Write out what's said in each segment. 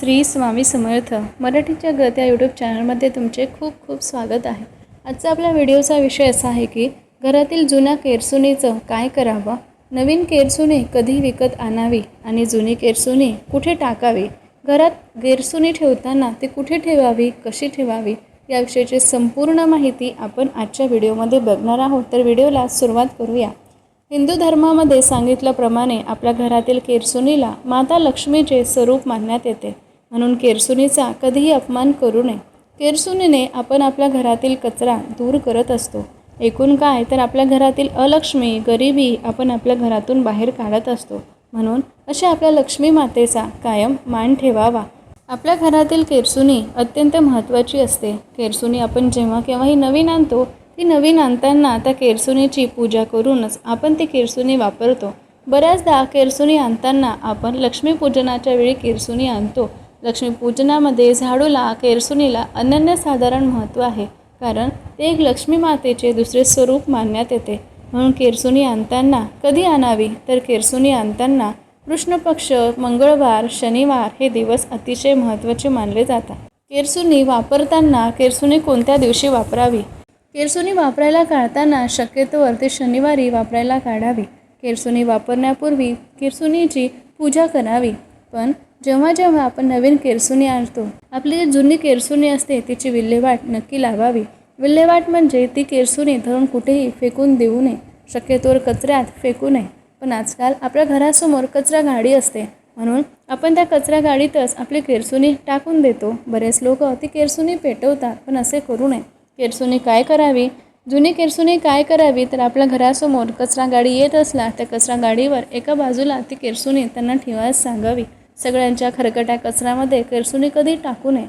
श्री स्वामी समर्थ मराठीच्या गत या यूट्यूब चॅनलमध्ये तुमचे खूप खूप स्वागत आहे. आजचा आपल्या व्हिडिओचा विषय असा आहे की घरातील जुन्या केरसुनीचं काय करावं? नवीन केरसुनी कधी विकत आणावी आणि जुनी केरसुनी कुठे टाकावी? घरात केरसुनी ठेवताना ती कुठे ठेवावी? कशी ठेवावी? याविषयीची संपूर्ण माहिती आपण आजच्या व्हिडिओमध्ये बघणार आहोत. तर व्हिडिओला सुरुवात करूया. हिंदू धर्मामध्ये सांगितल्याप्रमाणे आपल्या घरातील केरसुनीला माता लक्ष्मीचे स्वरूप मानण्यात येते. म्हणून केरसुनीचा कधीही अपमान करू नये. केरसुनीने आपण आपल्या घरातील कचरा दूर करत असतो. एकूण काय तर आपल्या घरातील अलक्ष्मी गरिबी आपण आपल्या घरातून बाहेर काढत असतो. म्हणून अशा आपल्या लक्ष्मी मातेचा कायम मान ठेवावा. आपल्या घरातील केरसुनी अत्यंत महत्त्वाची असते. केरसुनी आपण जेव्हा केव्हाही नवीन आणतो ती नवीन आणताना त्या केरसुनीची पूजा करूनच आपण ती केरसुनी वापरतो. बऱ्याचदा केरसुनी आणताना आपण लक्ष्मीपूजनाच्या वेळी केरसुनी आणतो. लक्ष्मीपूजनामध्ये झाडूला केरसुनीला अनन्यसाधारण महत्त्व आहे. कारण ते एक लक्ष्मी मातेचे दुसरे स्वरूप मानण्यात येते. म्हणून केरसुनी आणताना कधी आणावी? तर केरसुनी आणताना कृष्णपक्ष मंगळवार शनिवार हे दिवस अतिशय महत्त्वाचे मानले जातात. केरसुनी वापरताना केरसुनी कोणत्या दिवशी वापरावी? केरसुनी वापरायला काढताना शक्यतोवर ते शनिवारी वापरायला काढावी. केरसुनी वापरण्यापूर्वी केरसुनीची पूजा करावी. पण जेव्हा जेव्हा आपण नवीन केरसुनी आणतो आपली जी जुनी केरसुनी असते तिची विल्हेवाट नक्की लावावी. विल्हेवाट म्हणजे ती केरसुनी धरून कुठेही फेकून देऊ नये. शक्यतोवर कचऱ्यात फेकू नये. पण आजकाल आपल्या घरासमोर कचरा गाडी असते. म्हणून आपण त्या कचरा गाडीतच आपली केरसुनी टाकून देतो. बरेच लोक ती केरसुनी पेटवतात पण असे करू नये. केरसुनी काय करावी? जुनी केरसुनी काय करावी? तर आपल्या घरासमोर कचरा गाडी येत असला त्या कचरा गाडीवर एका बाजूला ती केरसुनी त्यांना ठेवायला सांगावी. सगळ्यांच्या खरकट्या कचऱ्यामध्ये केरसुनी कधी टाकू नये?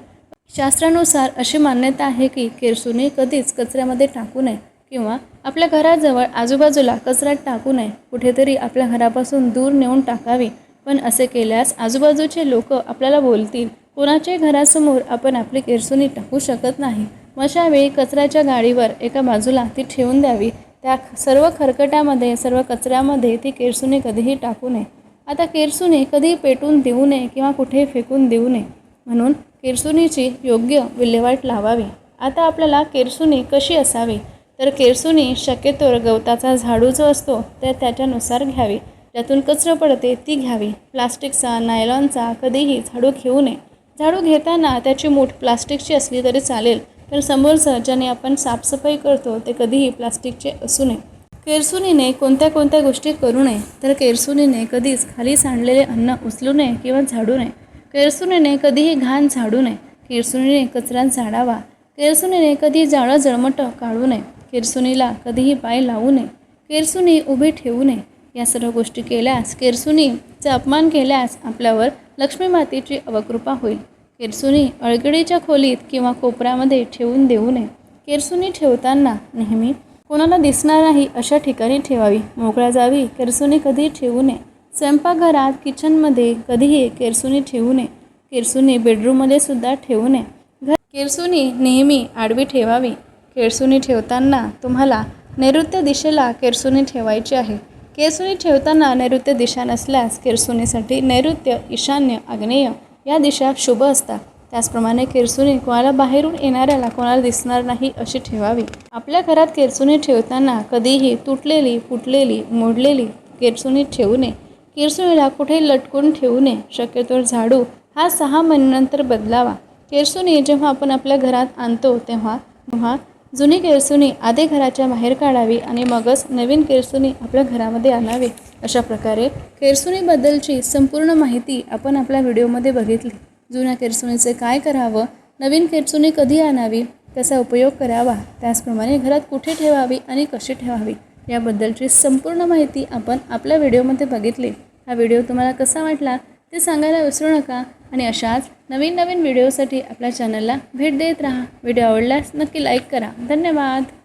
शास्त्रानुसार अशी मान्यता आहे की केरसुनी कधीच कचऱ्यामध्ये टाकू नये किंवा आपल्या घराजवळ आजूबाजूला कचऱ्यात टाकू नये. कुठेतरी आपल्या घरापासून दूर नेऊन टाकावी. पण असे केल्यास आजूबाजूचे लोक आपल्याला बोलतील कोणाच्याही घरासमोर आपण आपली केरसुनी टाकू शकत नाही मग अशावेळी कचऱ्याच्या गाडीवर एका बाजूला ती ठेवून द्यावी. त्या सर्व खरकट्यामध्ये सर्व कचऱ्यामध्ये ती केरसुनी कधीही टाकू नये. आता केरसुनी कधी पेटून देऊ नये किंवा कुठे फेकून देऊ नये म्हणून केरसुनीची योग्य विल्हेवाट लावावी. आता आपल्याला केरसुनी कशी असावी? तर केरसुनी शक्यतोवर गवताचा झाडू जो असतो तर त्याच्यानुसार घ्यावी. ज्यातून कचरं पडते ती घ्यावी. प्लास्टिकचा नायलॉनचा कधीही झाडू घेऊ नये. झाडू घेताना त्याची मूठ प्लास्टिकची असली तरी चालेल तर समोरचं ज्याने आपण साफसफाई करतो ते कधीही प्लास्टिकचे असू नये. केरसुनीने कोणत्या कोणत्या गोष्टी करू नये तर केरसुनीने कधीच खाली सांडलेले अन्न उचलू नये किंवा झाडू नये. केरसुनीने कधीही घाण झाडू नये. केरसुनीने कचरा झाडावा. केरसुनीने कधी जाळं जळमटं काढू नये. केरसुनीला कधीही पाय लावू नये. केरसुनी उभी ठेवू नये. या सर्व गोष्टी केल्यास केरसुनीचा अपमान केल्यास आपल्यावर लक्ष्मी मातेची अवकृपा होईल. केरसुनी अळगडीच्या खोलीत किंवा कोपऱ्यामध्ये ठेवून देऊ नये. केरसुनी ठेवताना नेहमी कोणाला दिसणार नाही अशा ठिकाणी ठेवावी. मोकळ्या जावी केरसुनी कधी ठेवू नये. स्वयंपाकघरात किचनमध्ये कधीही केरसुनी ठेवू नये. केरसुनी बेडरूममध्ये सुद्धा ठेवू नये. घर केरसुनी नेहमी आडवी ठेवावी. केरसुनी ठेवताना तुम्हाला नैऋत्य दिशेला केरसुनी ठेवायची आहे. केरसुनी ठेवताना नैऋत्य दिशा नसल्यास केरसुनीसाठी नैऋत्य ईशान्य आग्नेय या दिशा शुभ असतात. त्याचप्रमाणे केरसुनी कोणाला बाहेरून येणाऱ्याला कोणाला दिसणार नाही अशी ठेवावी. आपल्या घरात केरसुनी ठेवताना कधीही तुटलेली फुटलेली मोडलेली केरसुनी ठेवू नये. केरसुनीला कुठे लटकून ठेवू नये शक्यतोवर झाडू हा सहा महिन्यानंतर बदलावा. केरसुनी जेव्हा आपण आपल्या घरात आणतो तेव्हा तेव्हा जुनी केरसुनी आधी घराच्या बाहेर काढावी आणि मगच नवीन केरसुनी आपल्या घरामध्ये आणावी अशा प्रकारे केरसुनीबद्दलची संपूर्ण माहिती आपण आपल्या व्हिडिओमध्ये बघितली. जुन्या केरसुनीचे काय करावं? नवीन केरसुनी कधी आणावी? त्याचा उपयोग करावा. त्याचप्रमाणे घरात कुठे ठेवावी आणि कशी ठेवावी? याबद्दलची संपूर्ण माहिती आपण आपल्या व्हिडिओमध्ये बघितली. हा व्हिडिओ तुम्हाला कसा वाटला? ते सांगायला विसरू नका. आणि अशाच नवीन नवीन व्हिडिओसाठी आपल्या चॅनलला भेट देत राहा. व्हिडिओ आवडल्यास नक्की लाईक करा. धन्यवाद.